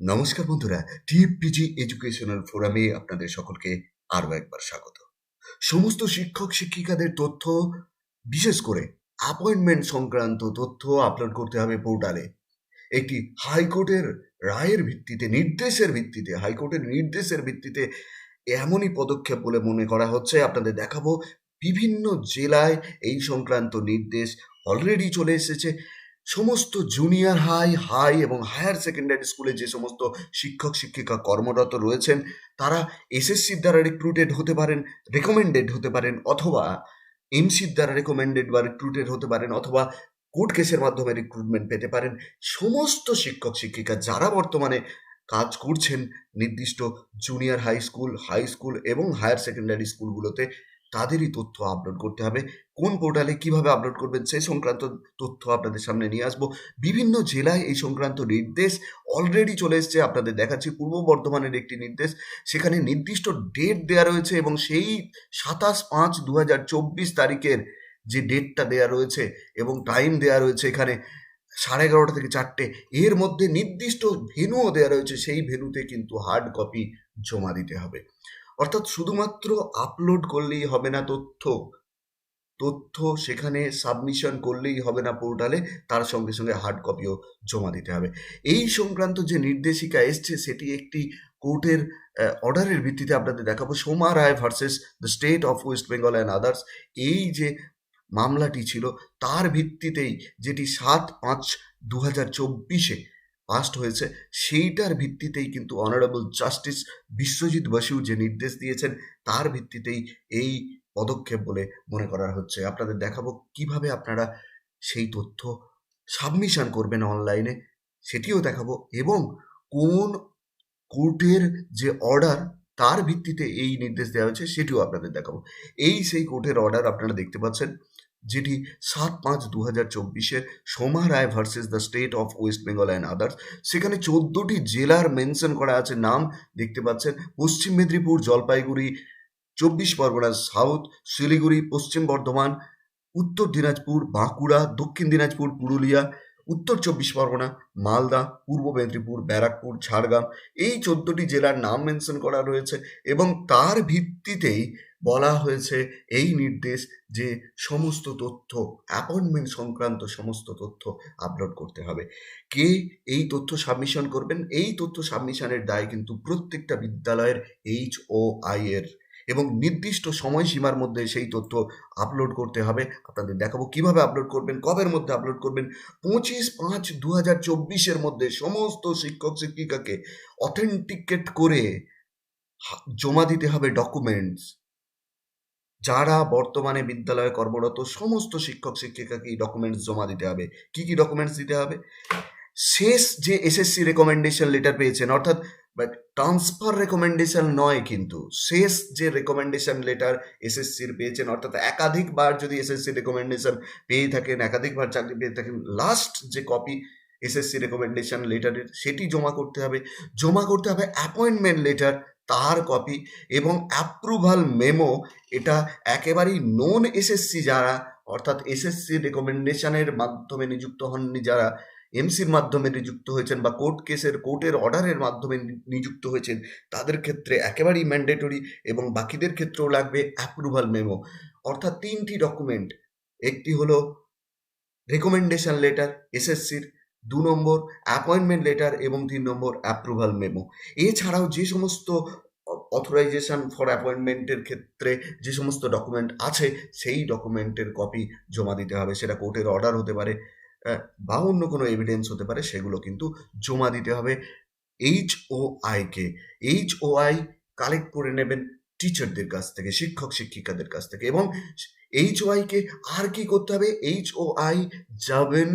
নমস্কার বন্ধুরা টিএফপিজি এডুকেশনাল ফোরামে আপনাদের সকলকে আরও একবার স্বাগত। সমস্ত শিক্ষক, শিক্ষিকাদের তথ্য, বিশেষ করে অ্যাপয়েন্টমেন্ট সংক্রান্ত তথ্য আপলোড করতে হবে পোর্টালে একটি হাইকোর্টের রায়ের ভিত্তিতে, নির্দেশের ভিত্তিতে, হাইকোর্টের নির্দেশের ভিত্তিতে এমনই পদক্ষেপ বলে মনে করা হচ্ছে। আপনাদের দেখাবো বিভিন্ন জেলায় এই সংক্রান্ত নির্দেশ অলরেডি চলে এসেছে। সমস্ত জুনিয়র হাই হাই এবং হায়ার সেকেন্ডারি স্কুলে যে সমস্ত শিক্ষক, শিক্ষিকা, কর্মরত রয়েছেন, তারা এসএসসির দ্বারা রিক্রুটেড হতে পারেন রেকমেন্ডেড হতে পারেন অথবা এমসির দ্বারা রেকমেন্ডেড বা রিক্রুটেড হতে পারেন অথবা কোর্ট কেসের মাধ্যমে রিক্রুটমেন্ট পেতে পারেন। সমস্ত শিক্ষক, শিক্ষিকা যারা বর্তমানে কাজ করছেন, নির্দিষ্ট junior high school high school এবং হায়ার সেকেন্ডারি স্কুলগুলোতে তাদেরই তথ্য আপলোড করতে হবে। কোন পোর্টালে কীভাবে আপলোড করবেন সেই সংক্রান্ত তথ্য আপনাদের সামনে নিয়ে আসব। বিভিন্ন জেলায় এই সংক্রান্ত নির্দেশ অলরেডি চলে এসছে, আপনাদের দেখাচ্ছি। পূর্ব বর্ধমানের একটি নির্দেশ, সেখানে নির্দিষ্ট ডেট দেওয়া রয়েছে এবং সেই সাতাশ পাঁচ দু হাজার চব্বিশ তারিখের যে ডেটটা দেওয়া রয়েছে এবং টাইম দেওয়া রয়েছে এখানে সাড়ে এগারোটা থেকে চারটে, এর মধ্যে নির্দিষ্ট ভেনুও দেওয়া রয়েছে। সেই ভেনুতে কিন্তু হার্ড কপি জমা দিতে হবে। অর্থাৎ শুধুমাত্র আপলোড করলেই হবে না তথ্য। তথ্য সেখানে সাবমিশন করলেই হবে না পোর্টালে তার সঙ্গে সঙ্গে হার্ড কপিও জমা দিতে হবে। এই সংক্রান্ত যে নির্দেশিকা এসছে, সেটি একটি কোর্টের অর্ডারের ভিত্তিতে আপনাদের দেখাবো। Soma Roy versus the state of West Bengal and others এই যে মামলাটি ছিল, তার ভিত্তিতেই যেটি সাত পাঁচ দু হাজার চব্বিশে পাস্ট হয়েছে, সেইটার ভিত্তিতেই কিন্তু অনারেবল জাস্টিস বিশ্বজিৎ বসু যে নির্দেশ দিয়েছেন, তার ভিত্তিতেই এই পদক্ষেপ বলে মনে করা হচ্ছে। আপনাদের দেখাবো কীভাবে আপনারা সেই তথ্য সাবমিশন করবেন অনলাইনে সেটিও দেখাবো এবং কোন কোর্টের যে অর্ডার তার ভিত্তিতে এই নির্দেশ দেওয়া হয়েছে, সেটিও আপনাদের দেখাবো। এই সেই কোর্টের অর্ডার আপনারা দেখতে পাচ্ছেন। যেটি সাত পাঁচ দু হাজার চব্বিশের Soma Roy versus the state of West Bengal and others সেখানে চোদ্দোটি জেলার মেনশন করা আছে। নাম দেখতে পাচ্ছেন পশ্চিম মেদিনীপুর, জলপাইগুড়ি, চব্বিশ পরগনা সাউথ শিলিগুড়ি, পশ্চিম বর্ধমান, উত্তর দিনাজপুর, বাঁকুড়া, দক্ষিণ দিনাজপুর, পুরুলিয়া, উত্তর চব্বিশ পরগনা, মালদা, পূর্ব মেদিনীপুর, ব্যারাকপুর, ঝাড়গ্রাম, এই চোদ্দটি জেলার নাম মেনশন করা রয়েছে এবং তার ভিত্তিতেই বলা হয়েছে এই নির্দেশ যে সমস্ত তথ্য অ্যাপয়েন্টমেন্ট সংক্রান্ত সমস্ত তথ্য আপলোড করতে হবে। কে এই তথ্য সাবমিশন করবেন? এই তথ্য সাবমিশনের দায় কিন্তু প্রত্যেকটা বিদ্যালয়ের এইচ ও আই এর। এবং নির্দিষ্ট সময়সীমার মধ্যে সেই তথ্য আপলোড করতে হবে। আপনাদের দেখাবো কীভাবে আপলোড করবেন, কবের মধ্যে আপলোড করবেন। পঁচিশ পাঁচ দু হাজার চব্বিশের মধ্যে সমস্ত শিক্ষক শিক্ষিকাকে অথেন্টিকেট করে জমা দিতে হবে ডকুমেন্টস যারা বর্তমানে বিদ্যালয়ে কর্মরত, সমস্ত শিক্ষক, শিক্ষিকাকে ডকুমেন্টস জমা দিতে হবে। কি কি ডকুমেন্টস দিতে হবে? শেষ যে এসএসসি রেকমেন্ডেশন লেটার পেয়েছেন, অর্থাৎ বাট ট্রান্সফার রেকমেন্ডেশন নয় কিন্তু, শেষ যে রেকমেন্ডেশন লেটার এসএসসির পেয়েছেন, অর্থাৎ একাধিকবার যদি এসএসসি রেকমেন্ডেশন পেয়ে থাকেন, একাধিকবার চাকরি পেয়ে থাকেন লাস্ট যে কপি এসএসসি রেকমেন্ডেশন লেটারের সেটি জমা করতে হবে। জমা করতে হবে অ্যাপয়েন্টমেন্ট লেটার তার কপি এবং অ্যাপ্রুভাল মেমো এটা একেবারেই নন এসএসসি যারা, অর্থাৎ এসএসসি রেকমেন্ডেশনের মাধ্যমে নিযুক্ত হননি যারা এমসির মাধ্যমে নিযুক্ত হয়েছেন বা কোর্ট কেসের কোর্টের অর্ডারের মাধ্যমে নিযুক্ত হয়েছেন, তাদের ক্ষেত্রে একেবারেই ম্যান্ডেটরি এবং বাকিদের ক্ষেত্রেও লাগবে অ্যাপ্রুভাল মেমো অর্থাৎ তিনটি ডকুমেন্ট একটি হলো রেকমেন্ডেশন লেটার এসএসসির দু নম্বর অ্যাপয়েন্টমেন্ট লেটার এবং তিন নম্বর অ্যাপ্রুভাল মেমো এছাড়াও যে সমস্ত অথরাইজেশন ফর অ্যাপয়েন্টমেন্টের ক্ষেত্রে যে সমস্ত ডকুমেন্ট আছে, সেই ডকুমেন্টের কপি জমা দিতে হবে। সেটা কোর্টের অর্ডার হতে পারে বা অন্য কোনো এভিডেন্স হতে পারে, সেগুলো কিন্তু জমা দিতে হবে এইচ ও আইকে এইচ ও আই কালেক্ট করে নেবেন টিচারদের কাছ থেকে, শিক্ষক, শিক্ষিকাদের কাছ থেকে এবং এইচ ও আর কি করতে হবে? এইচ ও আই যাবেন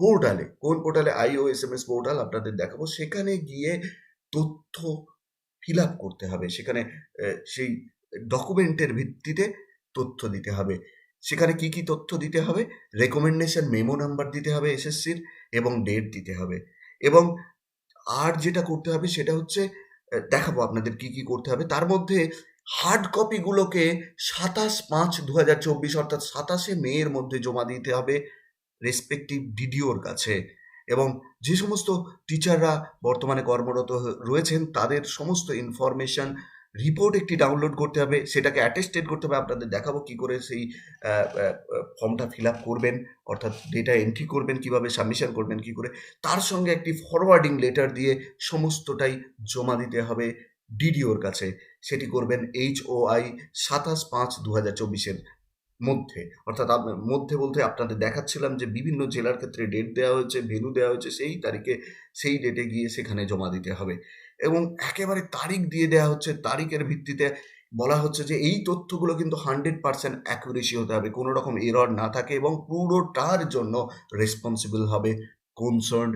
পোর্টালে, কোন পোর্টালে I O S M S portal আপনাদের দেখাবো, সেখানে গিয়ে তথ্য ফিল আপ করতে হবে। সেখানে সেই ডকুমেন্টের ভিত্তিতে তথ্য দিতে হবে। সেখানে কি কি তথ্য দিতে হবে? রেকমেন্ডেশন, মেমো নাম্বার দিতে হবে এসএসসির এবং ডেট দিতে হবে। এবং আর যেটা করতে হবে সেটা হচ্ছে দেখাবো আপনাদের কি কি করতে হবে। তার মধ্যে হার্ড কপিগুলোকে সাতাশ পাঁচ দু হাজার চব্বিশ অর্থাৎ সাতাশে মেয়ের মধ্যে জমা দিতে হবে। রেসপেক্টিভ ডিডিওর কাছে এবং যে সমস্ত টিচাররা বর্তমানে কর্মরত রয়েছেন তাদের সমস্ত ইনফরমেশন রিপোর্ট একটি ডাউনলোড করতে হবে। সেটাকে অ্যাটেস্টেড করতে হবে। আপনাদের দেখাবো কি করে সেই ফর্মটা ফিল আপ করবেন। অর্থাৎ ডেটা এন্ট্রি করবেন কীভাবে, সাবমিশন করবেন কি করে। তার সঙ্গে একটি ফরওয়ার্ডিং লেটার দিয়ে সমস্তটাই জমা দিতে হবে ডিডিওর কাছে। সেটি করবেন HOI ২৭/৫/২০২৪ এর মধ্যে। অর্থাৎ মধ্যে বলতে আপনাদের দেখাচ্ছিলাম যে বিভিন্ন জেলার ক্ষেত্রে ডেট দেওয়া হয়েছে, ভেন্যু দেওয়া হয়েছে। সেই তারিখে সেই ডেটে গিয়ে সেখানে জমা দিতে হবে। এবং একেবারে তারিখ দিয়ে দেওয়া হচ্ছে। তারিখের ভিত্তিতে বলা হচ্ছে যে এই তথ্যগুলো কিন্তু 100% অ্যাকুরেসি হতে হবে। কোনো রকম এরর না থাকে এবং পুরোটার জন্য রেসপন্সিবল হবে কনসার্নড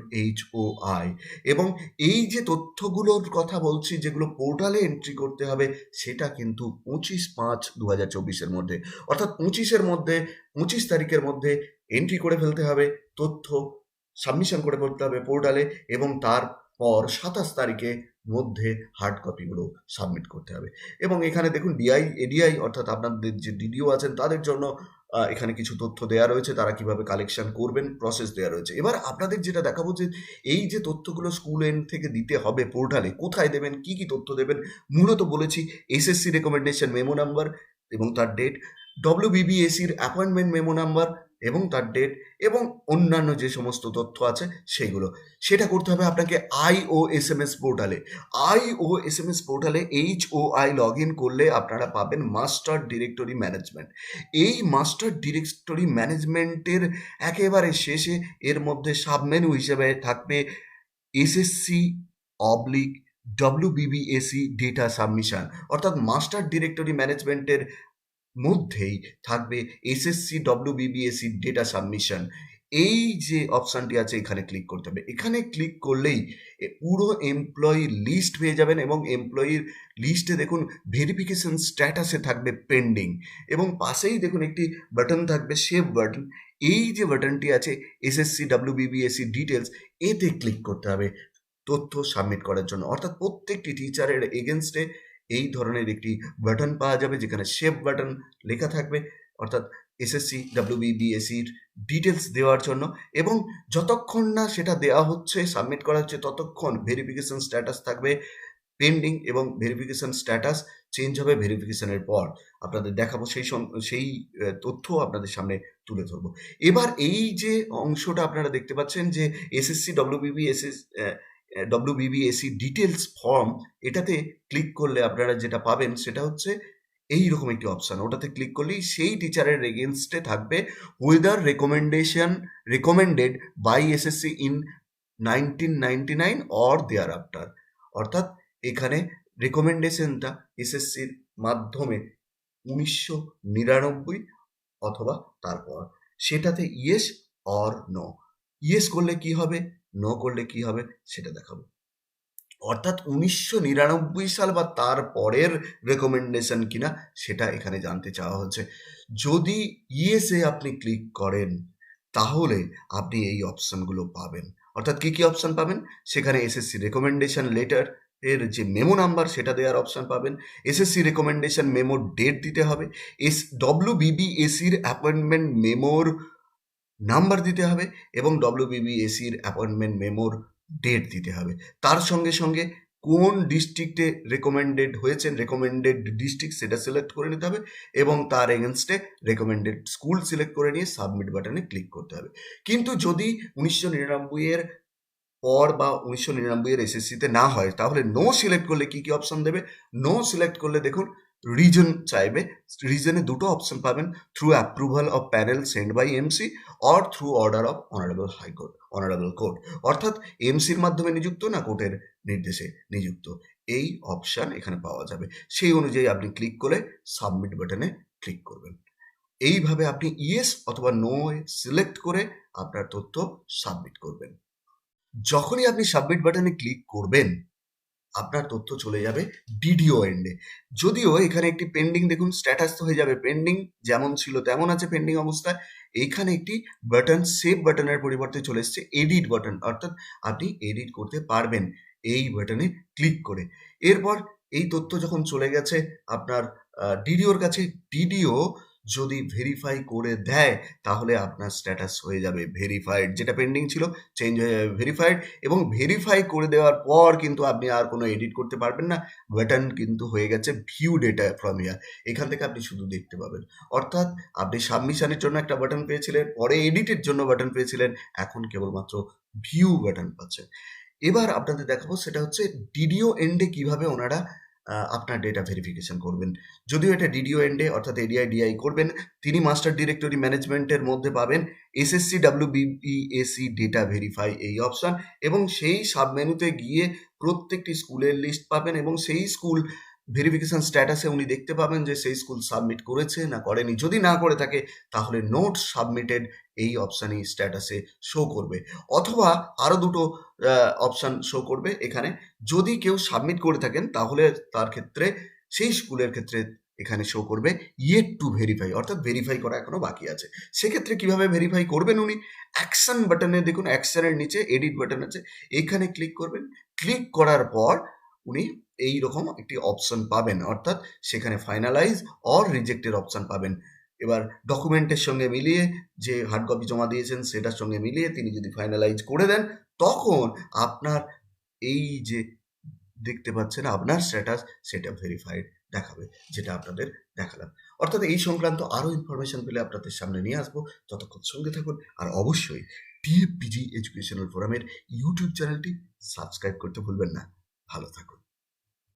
আই এবং এই যে তথ্যগুলোর কথা বলছি যেগুলো পোর্টালে এন্ট্রি করতে হবে সেটা কিন্তু পঁচিশ পাঁচ দু হাজার চব্বিশের মধ্যে। অর্থাৎ পঁচিশের মধ্যে ২৫ তারিখের মধ্যে এন্ট্রি করে ফেলতে হবে তথ্য, সাবমিশন করে ফেলতে হবে পোর্টালে এবং তারপর ২৭ তারিখের মধ্যে হার্ড কপিগুলো সাবমিট করতে হবে। এবং এখানে দেখুন ডিআই, এডিআই অর্থাৎ আপনাদের যে ডিডিও আছেন তাদের জন্য এখানে কিছু তথ্য দেওয়া রয়েছে। তারা কীভাবে কালেকশন করবেন প্রসেস দেওয়া রয়েছে। এবার আপনাদের যেটা দেখাবো যে এই যে তথ্যগুলো স্কুল এন্ড থেকে দিতে হবে পোর্টালে কোথায় দেবেন, কি, কি তথ্য দেবেন মূলত বলেছি এসএসসি রেকমেন্ডেশন মেমো নাম্বার এবং তার ডেট, ডব্লিউবিবিএসির অ্যাপয়েন্টমেন্ট মেমো নাম্বার এবং তার ডেট এবং অন্যান্য যে সমস্ত তথ্য আছে সেইগুলো। সেটা করতে হবে আপনাকে I O S M S পোর্টালে। I O S M S পোর্টালে H O I log in করলে আপনারা পাবেন মাস্টার ডিরেক্টরি ম্যানেজমেন্ট। এই মাস্টার ডিরেক্টরি ম্যানেজমেন্টের একেবারে শেষে এর মধ্যে সাবমেনু হিসেবে থাকবে SSC oblique WBBSE data submission. অর্থাৎ মাস্টার ডিরেক্টরি ম্যানেজমেন্টের মধ্যেই থাকবে এসএসসি ডব্লিউবিবিএসি ডেটা সাবমিশন। এই যে অপশানটি আছে, এখানে ক্লিক করতে হবে। এখানে ক্লিক করলেই পুরো এমপ্লয়ি লিস্ট পেয়ে যাবেন এবং এমপ্লয়ির লিস্টে দেখুন ভেরিফিকেশন স্ট্যাটাসে থাকবে পেন্ডিং এবং পাশেই দেখুন একটি বাটন থাকবে সেভ বাটন। এই যে বাটনটি আছে এসএসসি ডব্লিউবিবিএসি ডিটেলস এতে ক্লিক করতে হবে তথ্য সাবমিট করার জন্য। অর্থাৎ প্রত্যেকটি টিচারের এগেইনস্ট এ এই ধরনের একটি বাটন পাওয়া যাবে যেখানে সেভ বাটন লেখা থাকবে। অর্থাৎ এসএসসি ডব্লিউবিবিএসির ডিটেলস দেওয়ার জন্য এবং যতক্ষণ না সেটা দেওয়া হচ্ছে, সাবমিট করা হচ্ছে ততক্ষণ ভেরিফিকেশন স্ট্যাটাস থাকবে পেন্ডিং এবং ভেরিফিকেশন স্ট্যাটাস চেঞ্জ হবে ভেরিফিকেশনের পর। আপনাদের দেখাবো সেই সেই তথ্য আপনাদের সামনে তুলে ধরবো। এবার এই যে অংশটা আপনারা দেখতে পাচ্ছেন যে SSC WBBSS uh uh WBBSE details form এটাতে ক্লিক করলে আপনারা যেটা পাবেন সেটা হচ্ছে এই রকম একটি অপশন। ওটাতে ক্লিক করলেই সেই টিচারের এগেইনস্ট এ থাকবে whether recommendation recommended by SSC in 1999 or thereafter অর্থাৎ এখানে রেকমেন্ডেশনটা এসএসসির মাধ্যমে ১৯৯৯ অথবা তারপর। সেটাতে ইয়েস অর নো। ইয়েস করলে কি হবে, নো করলে কি হবে সেটা দেখাবো। অর্থাৎ ১৯৯৯ সাল বা তার পরের রেকমেন্ডেশন কিনা সেটা এখানে জানতে চাওয়া হচ্ছে। যদি ইয়েস আপনি ক্লিক করেন তাহলে আপনি এই অপশনগুলো পাবেন। অর্থাৎ কি, কি অপশন পাবেন? সেখানে এসএসসি রেকমেন্ডেশন লেটার এর যে মেমো নাম্বার সেটা দেওয়ার অপশন পাবেন। এসএসসি রেকমেন্ডেশন মেমোর ডেট দিতে হবে। এস ডব্লিউবিবিএসির অ্যাপয়েন্টমেন্ট মেমোর নাম্বার দিতে হবে এবং ডব্লিউবিবিএসির অ্যাপয়েন্টমেন্ট মেমোর ডেট দিতে হবে। তার সঙ্গে, সঙ্গে কোন ডিস্ট্রিক্টে রেকমেন্ডেড হয়েছেন, রেকমেন্ডেড ডিস্ট্রিক্ট সেটা সিলেক্ট করে নিতে হবে এবং তার against a recommended school select করে নিয়ে সাবমিট বাটনে ক্লিক করতে হবে। কিন্তু যদি ১৯৯৯ এর পর বা ১৯৯৯ এর এসএসসিতে না হয় তাহলে নো সিলেক্ট করলে কি, কি অপশন দেবে? নো সিলেক্ট করলে দেখুন রিজন চাইবে। রিজনে দুটো অপশন পাবেন through approval of panel send by MC or through order of honourable high court honourable court. অর্থাৎ এমসির মাধ্যমে নিযুক্ত না কোর্টের নির্দেশে নিযুক্ত। এই অপশান এখানে পাওয়া যাবে। সেই অনুযায়ী আপনি ক্লিক করে সাবমিট বাটনে ক্লিক করবেন। এইভাবে আপনি ইয়েস অথবা নো সিলেক্ট করে আপনার তথ্য সাবমিট করবেন। যখনই আপনি সাবমিট বাটনে ক্লিক করবেন, আপনার তথ্য চলে যাবে ডিডিও এন্ডে যদিও এখানে একটি পেন্ডিং দেখুন স্ট্যাটাস তো হয়ে যাবে পেন্ডিং যেমন ছিল তেমন আছে পেন্ডিং অবস্থায়। এইখানে একটি বাটন সেভ বাটনের পরিবর্তে চলে এসছে এডিট বাটন অর্থাৎ আপনি এডিট করতে পারবেন এই বাটনে ক্লিক করে। এরপর এই তথ্য যখন চলে গেছে আপনার ডিডিওর কাছে, ডিডিও যদি ভেরিফাই করে দেয়, তাহলে আপনার স্ট্যাটাস হয়ে যাবে ভেরিফাইড যেটা পেন্ডিং ছিল চেঞ্জ হয়ে যাবে ভেরিফাইড এবং ভেরিফাই করে দেওয়ার পর কিন্তু আপনি আর কোনো এডিট করতে পারবেন না। বাটন কিন্তু হয়ে গেছে ভিউ ডেটা ফ্রম ইয়ার এখান থেকে আপনি শুধু দেখতে পাবেন। অর্থাৎ আপনি সাবমিশনের জন্য একটা বাটন পেয়েছিলেন, পরে এডিটের জন্য বাটন পেয়েছিলেন, এখন কেবলমাত্র ভিউ বাটন পাচ্ছেন। এবার আপনাদের দেখাবো, সেটা হচ্ছে ডিডিও এন্ডে কীভাবে ওনারা আপনার ডেটা ভেরিফিকেশন করবেন। যদিও এটা ডিডিও এন্ডে অর্থাৎ এডিআই ডিআই করবেন, তিনি মাস্টার ডিরেক্টরি ম্যানেজমেন্টের মধ্যে পাবেন SSC W BPAC data verify এই অপশান এবং সেই সাবমেনুতে গিয়ে প্রত্যেকটি স্কুলের লিস্ট পাবেন এবং সেই স্কুল ভেরিফিকেশন স্ট্যাটাসে উনি দেখতে পাবেন যে সেই স্কুল সাবমিট করেছে না করেনি। যদি না করে থাকে, তাহলে নোট সাবমিটেড এই অপশানই স্ট্যাটাসে শো করবে। অথবা আরও দুটো অপশান শো করবে এখানে। যদি কেউ সাবমিট করে থাকেন, তাহলে তার ক্ষেত্রে, সেই স্কুলের ক্ষেত্রে এখানে শো করবে ইয়েট টু ভেরিফাই অর্থাৎ ভেরিফাই করা এখনও বাকি আছে। সেক্ষেত্রে কীভাবে ভেরিফাই করবেন উনি? অ্যাকশন বাটনে দেখুন অ্যাকশনের নিচে এডিট বাটন আছে এখানে ক্লিক করবেন। ক্লিক করার পর উনি এই রকম একটি অপশন পাবেন। অর্থাৎ সেখানে ফাইনালাইজ অর রিজেক্টের অপশন পাবেন। এবার ডকুমেন্টের সঙ্গে মিলিয়ে যে হার্ড কপি জমা দিয়েছেন সেটার সঙ্গে মিলিয়ে তিনি যদি ফাইনালাইজ করে দেন, তখন আপনার এই যে দেখতে পাচ্ছেন আপনার স্ট্যাটাস সেটা ভেরিফাইড দেখাবে, যেটা আপনাদের দেখালাম। অর্থাৎ এই সংক্রান্ত আরও ইনফরমেশন পেলে আপনাদের সামনে নিয়ে আসব। ততক্ষণ সঙ্গে থাকুন আর অবশ্যই টিএপিজি এডুকেশনাল ফোরামের ইউটিউব চ্যানেলটি সাবস্ক্রাইব করতে ভুলবেন না। ভালো থাকুন।